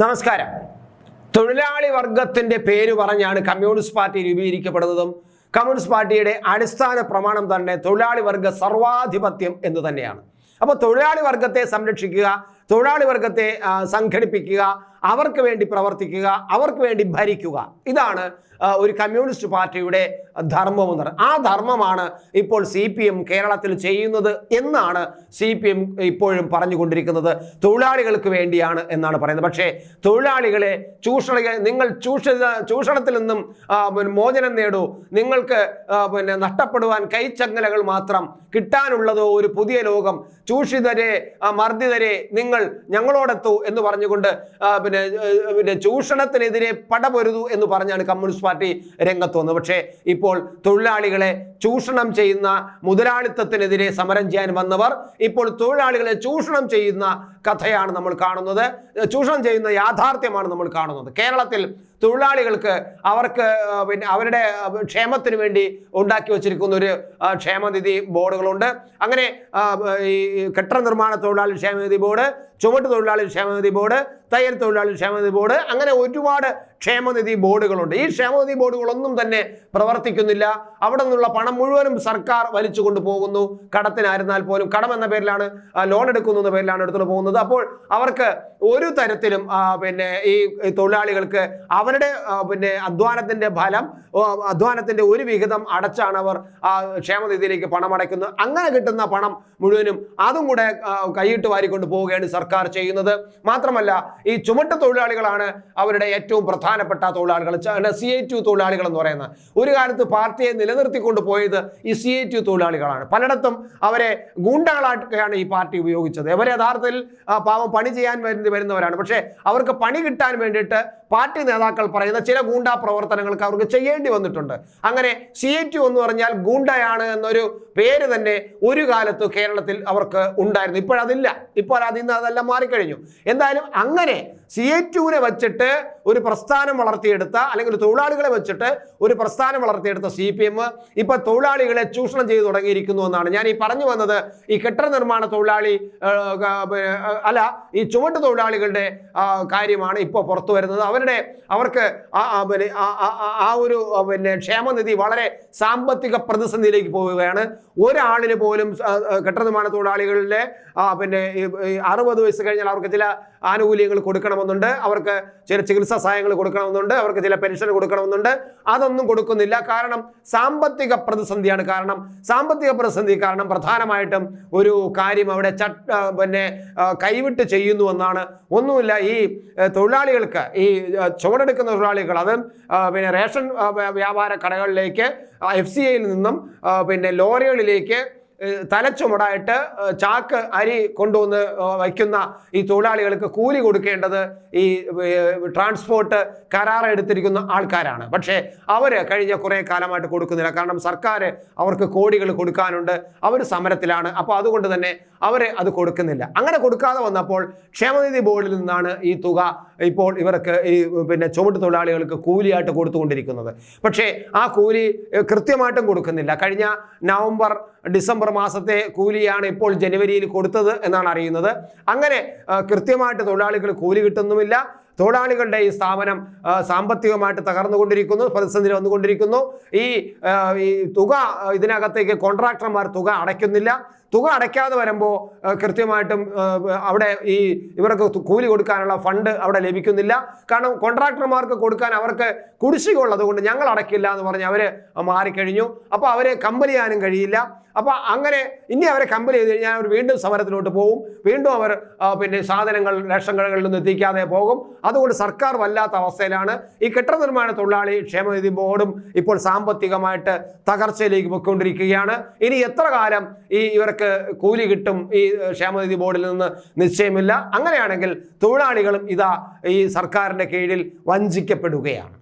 നമസ്കാരം. തൊഴിലാളി വർഗത്തിന്റെ പേര് പറഞ്ഞാണ് കമ്മ്യൂണിസ്റ്റ് പാർട്ടി രൂപീകരിക്കപ്പെടുന്നതും കമ്മ്യൂണിസ്റ്റ് പാർട്ടിയുടെ അടിസ്ഥാന പ്രമാണം തന്നെ തൊഴിലാളി വർഗ സർവാധിപത്യം എന്ന് തന്നെയാണ്. അപ്പോൾ തൊഴിലാളി വർഗത്തെ സംരക്ഷിക്കുക തൊഴിലാളി വർഗത്തെ സംഘടിപ്പിക്കുക അവർക്ക് വേണ്ടി പ്രവർത്തിക്കുക അവർക്ക് വേണ്ടി ഭരിക്കുക. ഇതാണ് ഒരു കമ്മ്യൂണിസ്റ്റ് പാർട്ടിയുടെ ധർമ്മം എന്ന് പറയുന്നത്. ആ ധർമ്മമാണ് ഇപ്പോൾ സി പി എം കേരളത്തിൽ ചെയ്യുന്നത് എന്നാണ് സി പി എം ഇപ്പോഴും പറഞ്ഞുകൊണ്ടിരിക്കുന്നത്. തൊഴിലാളികൾക്ക് വേണ്ടിയാണ് എന്നാണ് പറയുന്നത്. പക്ഷേ തൊഴിലാളികളെ ചൂഷണ നിങ്ങൾ ചൂഷ ചൂഷണത്തിൽ നിന്നും മോചനം നേടൂ. നിങ്ങൾക്ക് പിന്നെ നഷ്ടപ്പെടുവാൻ കൈച്ചങ്ങലകൾ മാത്രം കിട്ടാനുള്ളതോ ഒരു പുതിയ ലോകം. ചൂഷിതരെ മർദ്ദിതരെ നിങ്ങൾ ഞങ്ങളോടെത്തൂ എന്ന് പറഞ്ഞുകൊണ്ട് പിന്നെ പിന്നെ ചൂഷണത്തിനെതിരെ പടപൊരുതു എന്ന് പറഞ്ഞാണ് കമ്മ്യൂണിസ്റ്റ് പാർട്ടി രംഗത്ത് വന്നത്. പക്ഷേ ഇപ്പോൾ തൊഴിലാളികളെ ചൂഷണം ചെയ്യുന്ന മുതലാളിത്തത്തിനെതിരെ സമരം ചെയ്യാൻ വന്നവർ ഇപ്പോൾ തൊഴിലാളികളെ ചൂഷണം ചെയ്യുന്ന കഥയാണ് നമ്മൾ കാണുന്നത്. ചൂഷണം ചെയ്യുന്ന യാഥാർത്ഥ്യമാണ് നമ്മൾ കാണുന്നത്. കേരളത്തിൽ തൊഴിലാളികൾക്ക് അവർക്ക് പിന്നെ അവരുടെ ക്ഷേമത്തിന് വേണ്ടി ഉണ്ടാക്കി വച്ചിരിക്കുന്ന ഒരു ക്ഷേമനിധി ബോർഡുകളുണ്ട്. അങ്ങനെ ഈ കെട്ടിട നിർമ്മാണ തൊഴിലാളി ക്ഷേമനിധി ബോർഡ് ചുമട്ട് തൊഴിലാളി ക്ഷേമനിധി ബോർഡ് തയ്യൽ തൊഴിലാളി ക്ഷേമനിധി ബോർഡ്. അങ്ങനെ ഒരുപാട് ക്ഷേമനിധി ബോർഡുകളുണ്ട്. ഈ ക്ഷേമനിധി ബോർഡുകളൊന്നും തന്നെ പ്രവർത്തിക്കുന്നില്ല. അവിടെ നിന്നുള്ള പണം മുഴുവനും സർക്കാർ വലിച്ചു കൊണ്ടുപോകുന്നു കടത്തിനായിരുന്നാൽ പോലും കടം എന്ന പേരിലാണ് ലോൺ എടുക്കുന്നു എന്ന പേരിലാണ് എടുത്തുകൊണ്ട് പോകുന്നത്. അപ്പോൾ അവർക്ക് ഒരു തരത്തിലും പിന്നെ ഈ തൊഴിലാളികൾക്ക് അവരുടെ പിന്നെ അധ്വാനത്തിന്റെ ഫലം അധ്വാനത്തിന്റെ ഒരു വിഹിതം അടച്ചാണ് അവർ ക്ഷേമനിധിയിലേക്ക് പണം അടയ്ക്കുന്നത്. അങ്ങനെ കിട്ടുന്ന പണം മുഴുവനും അതും കൂടെ കൈയിട്ട് വാരിക്കൊണ്ട് പോവുകയാണ് സർക്കാർ ചെയ്യുന്നത്. മാത്രമല്ല ഈ ചുമട്ട് തൊഴിലാളികളാണ് അവരുടെ ഏറ്റവും പ്രധാനപ്പെട്ട തൊഴിലാളികൾ. സി ഐ ടു തൊഴിലാളികൾ എന്ന് പറയുന്നത്. ഒരു കാലത്ത് പാർട്ടിയെ നിലനിർത്തിക്കൊണ്ട് പോയത് ഈ സി ഐ ടു തൊഴിലാളികളാണ്. പലയിടത്തും അവരെ ഗൂണ്ടകളായിട്ടാണ് ഈ പാർട്ടി ഉപയോഗിച്ചത്. അവർ യഥാർത്ഥത്തിൽ പാവം പണി ചെയ്യാൻ വരുന്നവരാണ്. പക്ഷേ അവർക്ക് പണി കിട്ടാൻ വേണ്ടിയിട്ട് പാർട്ടി നേതാക്കൾ പറയുന്ന ചില ഗൂണ്ടാ പ്രവർത്തനങ്ങൾക്ക് അവർക്ക് ചെയ്യേണ്ടി വന്നിട്ടുണ്ട്. അങ്ങനെ സി എ ടി എന്ന് പറഞ്ഞാൽ ഗൂണ്ടയാണ് എന്നൊരു പേര് തന്നെ ഒരു കാലത്ത് കേരളത്തിൽ അവർക്ക് ഉണ്ടായിരുന്നു. ഇപ്പോഴതില്ല. ഇപ്പോൾ അതിൽ നിന്ന് അതെല്ലാം മാറിക്കഴിഞ്ഞു. എന്തായാലും അങ്ങനെ സി എ ടുവിനെ വെച്ചിട്ട് ഒരു പ്രസ്ഥാനം വളർത്തിയെടുത്ത അല്ലെങ്കിൽ തൊഴിലാളികളെ വെച്ചിട്ട് ഒരു പ്രസ്ഥാനം വളർത്തിയെടുത്ത സി പി എം ഇപ്പൊ തൊഴിലാളികളെ ചൂഷണം ചെയ്തു തുടങ്ങിയിരിക്കുന്നു എന്നാണ്. ഞാൻ ഈ പറഞ്ഞു വന്നത് ഈ കെട്ടിട നിർമ്മാണ തൊഴിലാളി അല്ല ഈ ചുമട്ട് തൊഴിലാളികളുടെ കാര്യമാണ് ഇപ്പോൾ പുറത്തു വരുന്നത്. അവരുടെ അവർക്ക് ആ പിന്നെ ആ- ഒരു പിന്നെ ക്ഷേമനിധി വളരെ സാമ്പത്തിക പ്രതിസന്ധിയിലേക്ക് പോവുകയാണ്. ഒരാളിന് പോലും കെട്ടിട നിർമ്മാണ തൊഴിലാളികളിലെ പിന്നെ അറുപത് വയസ്സ് കഴിഞ്ഞാൽ അവർക്ക് ചില ആനുകൂല്യങ്ങൾ കൊടുക്കണമെന്നുണ്ട്. അവർക്ക് ചില ചികിത്സാ സഹായങ്ങൾ കൊടുക്കണമെന്നുണ്ട്. അവർക്ക് ചില പെൻഷൻ കൊടുക്കണമെന്നുണ്ട്. അതൊന്നും കൊടുക്കുന്നില്ല. കാരണം സാമ്പത്തിക പ്രതിസന്ധിയാണ് കാരണം. സാമ്പത്തിക പ്രതിസന്ധി കാരണം പ്രധാനമായിട്ടും ഒരു കാര്യം അവിടെ പിന്നെ കൈവിട്ട് ചെയ്യുന്നു എന്നാണ്. ഒന്നുമില്ല ഈ തൊഴിലാളികൾക്ക് ഈ ചുവടെടുക്കുന്ന തൊഴിലാളികൾ അത് പിന്നെ റേഷൻ വ്യാപാര കടകളിലേക്ക് എഫ് സി ഐയിൽ നിന്നും പിന്നെ ലോറികളിലേക്ക് തലച്ചുമടായിട്ട് ചാക്ക് അരി കൊണ്ടുവന്ന് വയ്ക്കുന്ന ഈ തൊഴിലാളികൾക്ക് കൂലി കൊടുക്കേണ്ടത് ഈ ട്രാൻസ്പോർട്ട് കരാർ എടുത്തിരിക്കുന്ന ആൾക്കാരാണ്. പക്ഷേ അവർ കഴിഞ്ഞ കുറേ കാലമായിട്ട് കൊടുക്കുന്നില്ല. കാരണം സർക്കാർ അവർക്ക് കോടികൾ കൊടുക്കാനുണ്ട്. അവർ സമരത്തിലാണ്. അപ്പോൾ അതുകൊണ്ട് തന്നെ അവർ അത് കൊടുക്കുന്നില്ല. അങ്ങനെ കൊടുക്കാതെ വന്നപ്പോൾ ക്ഷേമനിധി ബോർഡിൽ നിന്നാണ് ഈ തുക ഇപ്പോൾ ഇവർക്ക് ഈ പിന്നെ ചുമട്ട് തൊഴിലാളികൾക്ക് കൂലിയായിട്ട് കൊടുത്തുകൊണ്ടിരിക്കുന്നത്. പക്ഷേ ആ കൂലി കൃത്യമായിട്ടും കൊടുക്കുന്നില്ല. കഴിഞ്ഞ നവംബർ ഡിസംബർ മാസത്തെ കൂലിയാണ് ഇപ്പോൾ ജനുവരിയിൽ കൊടുത്തത് എന്നാണ് അറിയുന്നത്. അങ്ങനെ കൃത്യമായിട്ട് തൊഴിലാളികൾ കൂലി കിട്ടുന്നുമില്ല. തൊഴിലാളികളുടെ ഈ സ്ഥാപനം സാമ്പത്തികമായിട്ട് തകർന്നുകൊണ്ടിരിക്കുന്നു പ്രതിസന്ധി വന്നുകൊണ്ടിരിക്കുന്നു. ഈ തുക ഇതിനകത്തേക്ക് കോൺട്രാക്ടർമാർ തുക അടയ്ക്കുന്നില്ല. തുക അടയ്ക്കാതെ വരുമ്പോൾ കൃത്യമായിട്ടും അവിടെ ഈ ഇവർക്ക് കൂലി കൊടുക്കാനുള്ള ഫണ്ട് അവിടെ ലഭിക്കുന്നില്ല. കാരണം കോൺട്രാക്ടർമാർക്ക് കൊടുക്കാൻ അവർക്ക് കുടിശ്ശിക ഉള്ളത് കൊണ്ട് ഞങ്ങൾ അടയ്ക്കില്ല എന്ന് പറഞ്ഞ് അവർ മാറിക്കഴിഞ്ഞു. അപ്പോൾ അവരെ കമ്പനി ചെയ്യാനും കഴിയില്ല. അപ്പോൾ അങ്ങനെ ഇനി അവരെ കമ്പനി ചെയ്ത് കഴിഞ്ഞാൽ അവർ വീണ്ടും സമരത്തിലോട്ട് പോകും വീണ്ടും അവർ പിന്നെ സാധനങ്ങൾ റേഷൻ കടകളിൽ നിന്ന് എത്തിക്കാതെ പോകും. അതുകൊണ്ട് സർക്കാർ വല്ലാത്ത അവസ്ഥയിലാണ്. ഈ കെട്ടിട നിർമ്മാണ തൊഴിലാളി ക്ഷേമനിധി ബോർഡും ഇപ്പോൾ സാമ്പത്തികമായിട്ട് തകർച്ചയിലേക്ക് പോയിക്കൊണ്ടിരിക്കുകയാണ്. ഇനി എത്ര കാലം ഈ ഇവർക്ക് കൂലി കിട്ടും ഈ ക്ഷേമനിധി ബോർഡിൽ നിന്ന് നിശ്ചയമില്ല. അങ്ങനെയാണെങ്കിൽ തൊഴിലാളികളും ഇതാ ഈ സർക്കാരിന്റെ കീഴിൽ വഞ്ചിക്കപ്പെടുകയാണ്.